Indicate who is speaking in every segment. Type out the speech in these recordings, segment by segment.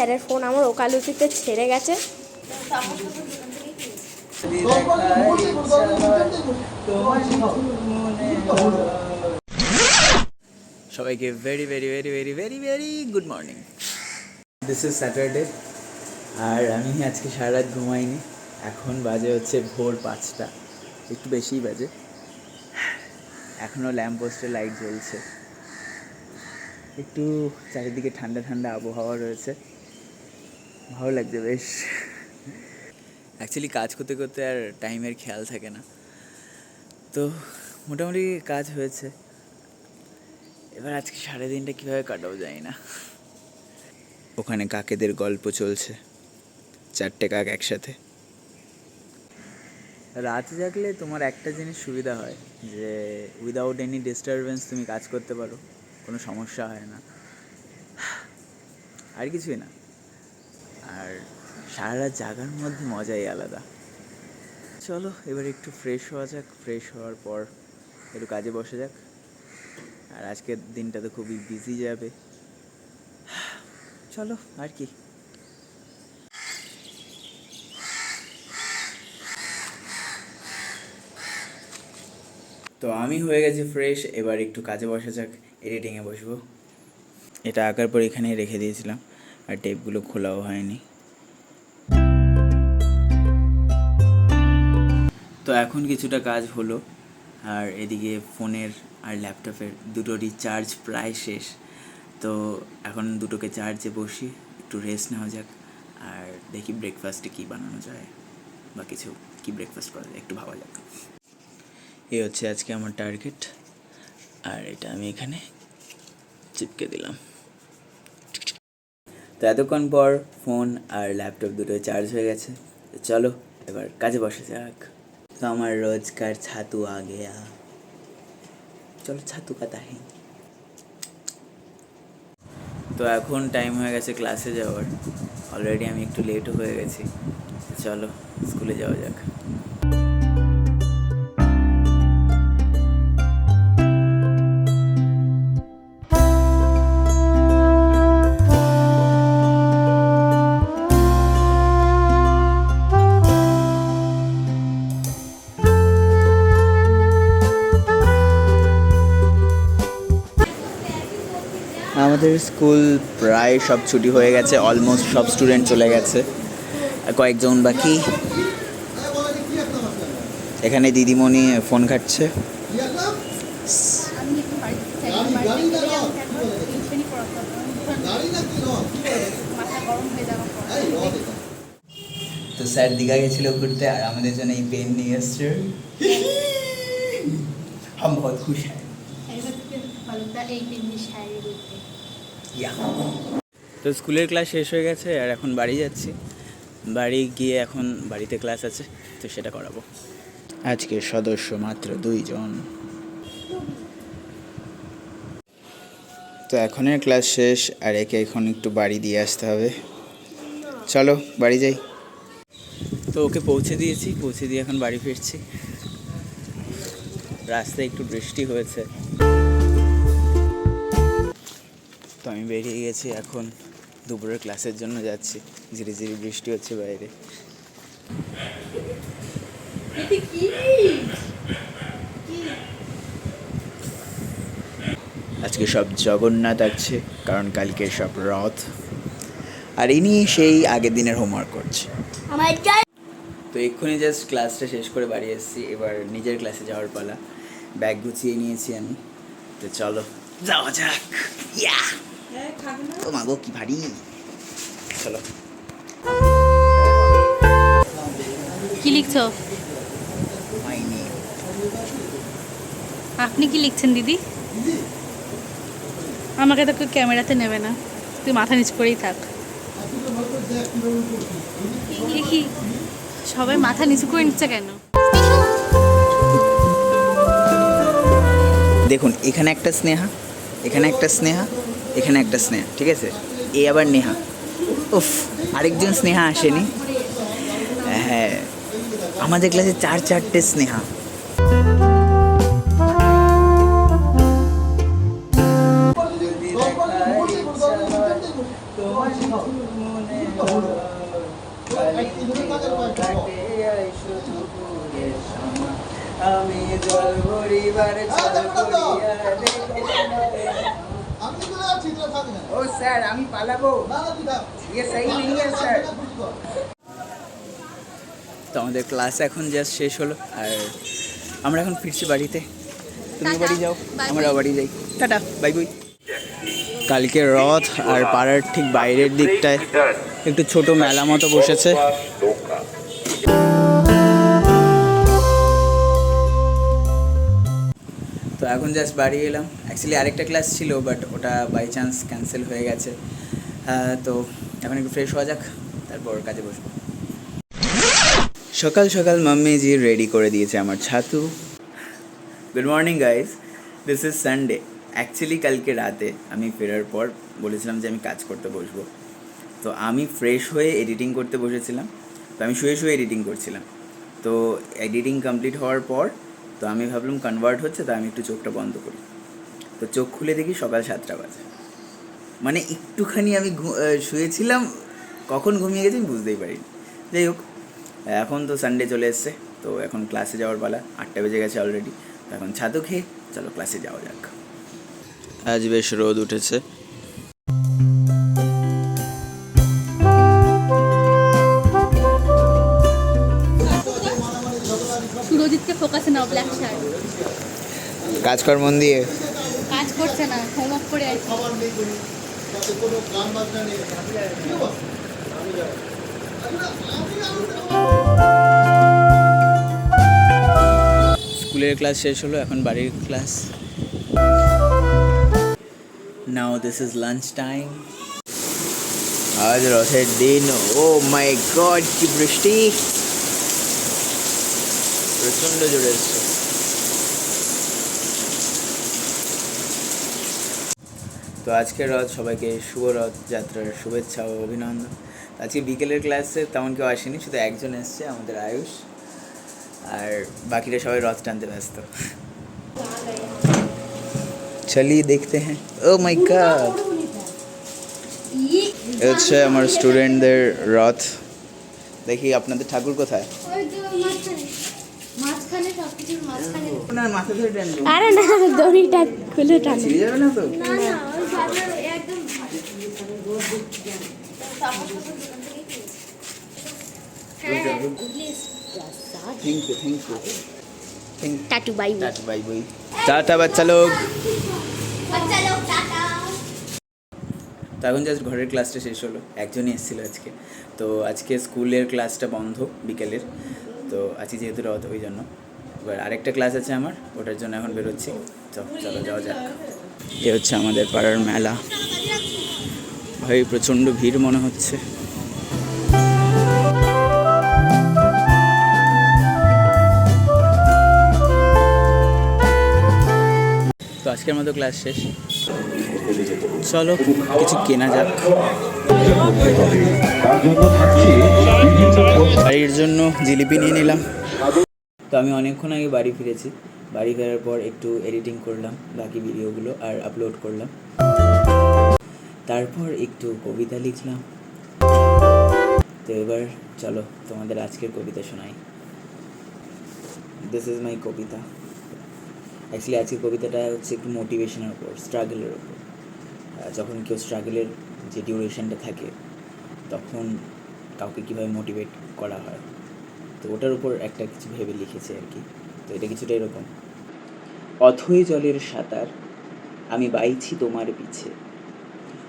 Speaker 1: স্যারের ফোন আমার ওকালতিতে ছেড়ে গেছে।
Speaker 2: সবাইকে very very very very very very good morning this is Saturday আর আমি আজকে সারা রাত ঘুমাইনি। এখন বাজে হচ্ছে ভোর পাঁচটা। একটু বেশিই বাজে। এখনও ল্যাম্প পোস্টে লাইট জ্বলছে। একটু চারিদিকে ঠান্ডা ঠান্ডা আবহাওয়া রয়েছে। ভালো লাগছে বেশ। অ্যাকচুয়ালি কাজ করতে করতে আর টাইমের খেয়াল থাকে না। তো মোটামুটি কাজ হয়েছে। এবার আজকে সারা দিনটা কীভাবে কাটাও যায় না। ওখানে কাকেদের গল্প চলছে। চারটে কাক একসাথে। রাতে জাগলে তোমার একটা জিনিস সুবিধা হয় যে উইদাউট এনি ডিস্টারবেন্স তুমি কাজ করতে পারো। কোনো সমস্যা হয় না। আর কিছুই না। আর সারা রাত জাগার মধ্যে মজাই আলাদা। চলো, এবার একটু ফ্রেশ হওয়া যাক। ফ্রেশ হওয়ার পর একটু কাজে বসে যাক। আর আজকের দিনটা তো খুবই বিজি যাবে। চলো, আর কি। তো আমি হয়ে গেছি ফ্রেশ এবার একটু কাজে বসা যাক। এডিটিংয়ে বসবো। এটা আঁকার পর এখানেই রেখে দিয়েছিলাম। আর টেপগুলো খোলাও হয়নি। তো এখন কিছুটা কাজ হলো, আর এদিকে ফোনের আর ল্যাপটপের দুটোরই চার্জ প্রায় শেষ। তো এখন দুটোকে চার্জে বসি, একটু রেস্ট নেওয়া যাক, আর দেখি ব্রেকফাস্টে কী বানানো যায়, বা কিছু কী ব্রেকফাস্ট করা যায়, একটু ভাবা যাক। এই হচ্ছে আজকে আমার টার্গেট আর এটা আমি এখানে চিপকে দিলাম। তো এতক্ষণ পর ফোন আর ল্যাপটপ দুটো চার্জ হয়ে গেছে। চলো, এবার কাজে বসে যাক। তো আমার রোজকার ছাতু আগে চলো, ছাতু কাতা হ্যাঁ তো এখন টাইম হয়ে গেছে ক্লাসে যাওয়ার। অলরেডি আমি একটু লেটও হয়ে গেছি। চলো স্কুলে যাওয়া যাক। আমাদের স্কুল প্রায় সব ছুটি হয়ে গেছে অলমোস্ট সব স্টুডেন্ট চলে গেছে আর কয়েকজন বাকি এখানে দিদিমণি ফোন ঘাটছে তো স্যার দীঘা গেছিল ঘুরতে আর আমাদের জন্য এই পেন নিয়ে এসছে हम बहुत खुश हैं ইয়া তো স্কুলের ক্লাস শেষ হয়ে গেছে আর এখন বাড়ি যাচ্ছি। বাড়ি গিয়ে এখন বাড়িতে ক্লাস আছে তো সেটা করাবো। আজকে সদস্য মাত্র দুইজন। তো এখনের ক্লাস শেষ আর একে এখন একটু বাড়ি দিয়ে আসতে হবে। চলো বাড়ি যাই। তো ওকে পৌঁছে দিয়েছি পৌঁছে দিয়ে এখন বাড়ি ফিরছি। রাস্তায় একটু বৃষ্টি হয়েছে। তো আমি বেরিয়ে গেছি এখন দুপুরের ক্লাসের জন্য যাচ্ছি। ধীরে ধীরে বৃষ্টি হচ্ছে বাইরে। আজকে সব জগন্নাথ আছে কারণ কালকে সব রথ। আর ইনি সেই আগের দিনের হোমওয়ার্ক করছে। তো এক্ষুনি জাস্ট ক্লাসটা শেষ করে বাড়ি এসেছি এবার নিজের ক্লাসে যাওয়ার পালা। ব্যাগ গুছিয়ে নিয়েছি আমি। তো চলো যাওয়া যাক। ইয়া ও মাগো কি ভারী? চলো।
Speaker 3: কি লিখছো? আপনি কি লিখছেন দিদি? আমাকে তো কেউ ক্যামেরাতে নেবে না। তুই মাথা নিচ করেই থাক। কি সবাই মাথা নিচু করে নিচ্ছে কেন?
Speaker 2: দেখুন এখানে একটা স্নেহা এখানে একটা স্নেহা এখানে একটা স্নেহা, ঠিক আছে? এ আবার নেহা। উফ, আরেকজন স্নেহা আসেনি। হ্যাঁ আমাদের ক্লাসে চার চারটে স্নেহা। আমি জল ভরিবার জল
Speaker 4: আমি চলে যাচ্ছি তোরা থাকবি না
Speaker 2: ও স্যার আমি পালাবো
Speaker 4: না না তুই থাক
Speaker 2: ये सही नहीं है सर তো আমাদের ক্লাস এখন জাস্ট শেষ হলো আর আমরা এখন ফিরছি বাড়িতে তুমি
Speaker 3: টাটা,
Speaker 2: বাড়ি যাও
Speaker 3: bye
Speaker 2: আমরা
Speaker 3: bye.
Speaker 2: বাড়ি যাই টাটা বাই বাই কালকে রথ আর পাড়ার ঠিক বাইরের দিকটায় একটু ছোট মেলা মতো বসেছে তো এখন জাস্ট বাড়ি এলাম। অ্যাকচুয়ালি আরেকটা ক্লাস ছিল বাট ওটা বাই চান্স ক্যান্সেল হয়ে গেছে। তো এখন একটু ফ্রেশ হওয়া যাক, তারপর কাজে বসবো। সকাল সকাল মাম্মি জি রেডি করে দিয়েছে আমার ছাতু। Good morning guys this is Sunday actually কালকে রাতে আমি ফেরার পর বলেছিলাম যে আমি কাজ করতে বসবো। তো আমি ফ্রেশ হয়ে এডিটিং করতে বসেছিলাম। তো আমি শুয়ে শুয়ে এডিটিং করছিলাম। তো এডিটিং কমপ্লিট হওয়ার পর তো আমি ভাবলাম কনভার্ট হচ্ছে তো আমি একটু চোখটা বন্ধ করি। তো চোখ খুলে দেখি সকাল সাতটা বাজে। মানে একটুখানি আমি শুয়েছিলাম, কখন ঘুমিয়ে গেছি আমি বুঝতেই পারিনি। যাই হোক, এখন তো সানডে চলে এসছে, তো এখন ক্লাসে যাওয়ার পালা, আটটা বেজে গেছে অলরেডি তো এখন ছাতু খেয়ে, চলো ক্লাসে যাওয়া যাক। আজ বেশ রোদ উঠেছে। কাজ কর মন দিয়ে
Speaker 3: কাজ করছে না হোমওয়ার্ক করে আছে
Speaker 4: খাবার নেই করি তাতে কোনো গান বাজনা নেই কি বল? আমি যাব। আরে না, আমি আমি
Speaker 2: স্কুলের ক্লাস শেষ হলো এখন বাড়ির class now this is lunch time আজ রথের দিন ও মাই গড কি বৃষ্টি প্রচণ্ড জোরে এসছে তো আজকের রথ, সবাইকে শুভ রথ যাত্রার শুভেচ্ছা ও অভিনন্দন। আজকে বিকেলের ক্লাসে তেমন কেউ আসেনি, শুধু একজন এসছে, আমাদের আয়ুষ। আর বাকিরা সবাই রথ টানতে ব্যস্ত। চলিয়ে দেখতে হ্যাঁ। ও মাই গড হচ্ছে আমার স্টুডেন্টদের রথ। দেখি আপনাদের ঠাকুর কোথায়?
Speaker 3: মাঝখানে সব মাঝখানে।
Speaker 2: না মাথা ধরে টানবো
Speaker 1: আরে না দড়িটা খুলে টানো।
Speaker 2: ছিঁড়ে যাবে না তো? থ্যাংক ইউ থ্যাংক ইউ
Speaker 1: টাটু বাই বাই
Speaker 2: বাই বাই টাটা বাচ্চা লোক। তো এখন জাস্ট ঘরের ক্লাসটা শেষ হলো। একজনই এসেছিল আজকে। তো আজকে স্কুলের ক্লাসটা বন্ধ বিকেলের। তো আজকে যেহেতু রথ ওই জন্য। এবার আরেকটা ক্লাস আছে আমার, ওটার জন্য এখন বেরোচ্ছি। চলো যাওয়া যাক। এ হচ্ছে আমাদের পাড়ার মেলা। ভাই, প্রচণ্ড ভিড় মনে হচ্ছে। তো আজকের মতো ক্লাস শেষ। চলো, কিছু কেনা যাক। বাড়ির জন্য জিলিপি নিয়ে নিলাম। তো আমি অনেকক্ষণ আগে বাড়ি ফিরেছি। বাড়ি ফেরার পর একটু এডিটিং করলাম, বাকি ভিডিওগুলো আর আপলোড করলাম। তারপর একটু কবিতা লিখলাম। তো এবার চলো তোমাদের আজকের কবিতা শোনাই। দিস ইজ মাই কবিতা। অ্যাকচুয়ালি আজকের কবিতাটা হচ্ছে একটু মোটিভেশনের উপর স্ট্রাগলের উপর। যখন কেউ স্ট্রাগলের যে ডিউরেশনটা থাকে, তখন কাউকে কীভাবে মোটিভেট করা হয়? তো ওটার উপর একটা কিছু ভেবে লিখেছে আর কি। তো এটা কিছুটা এরকম। অথই জলের সাঁতার আমি বাইছি তোমার পিছে।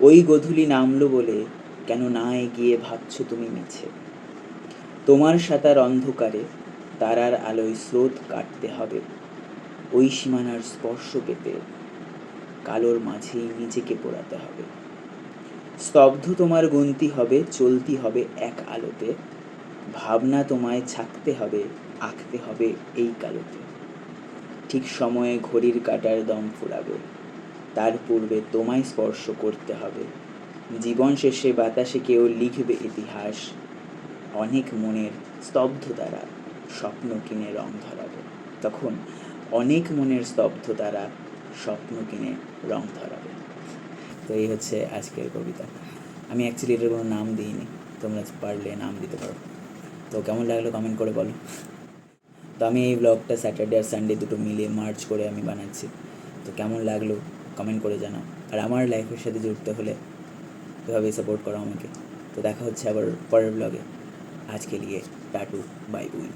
Speaker 2: ওই গধূলি নামলো বলে কেন না এগিয়ে ভাবছ তুমি মিছে। তোমার সাঁতার অন্ধকারে, তারার আলোয় স্রোত কাটতে হবে। ওই সীমানার স্পর্শ পেতে কালোর মাঝেই নিজেকে পোড়াতে হবে। স্তব্ধ তোমার গুনতি হবে, চলতি হবে এক আলোতে। ভাবনা তোমায় ছাকতে হবে, আঁকতে হবে এই কালোতে। ঠিক সময়ে ঘড়ির কাটার দম ফুরাবে, তার পূর্বে তোমায় স্পর্শ করতে হবে। জীবন শেষে বাতাসে কেউ লিখবে ইতিহাস, অনেক মনের স্তব্ধ দ্বারা স্বপ্ন কিনে রং ধরাবে। তখন অনেক মনের স্তব্ধ দ্বারা স্বপ্ন কিনে রং ধরাবে। তো এই হচ্ছে আজকের কবিতা। আমি অ্যাকচুয়ালি এটার কোনো নাম দিইনি, তোমরা পারলে নাম দিতে পারো। তো কেমন লাগল কমেন্ট করে বলো। তো আমি এই ব্লগটা স্যাটারডে আর সানডে দুটো মিলে মার্চ করে আমি বানাচ্ছি। তো কেমন লাগল কমেন্ট করে জানাও। আর আমার লাইফের সাথে যুক্ত হলে এভাবে সাপোর্ট করো আমাকে। তো দেখা হচ্ছে আবার পরের ব্লগে আজকে লিয়ে টাটু বাই বুই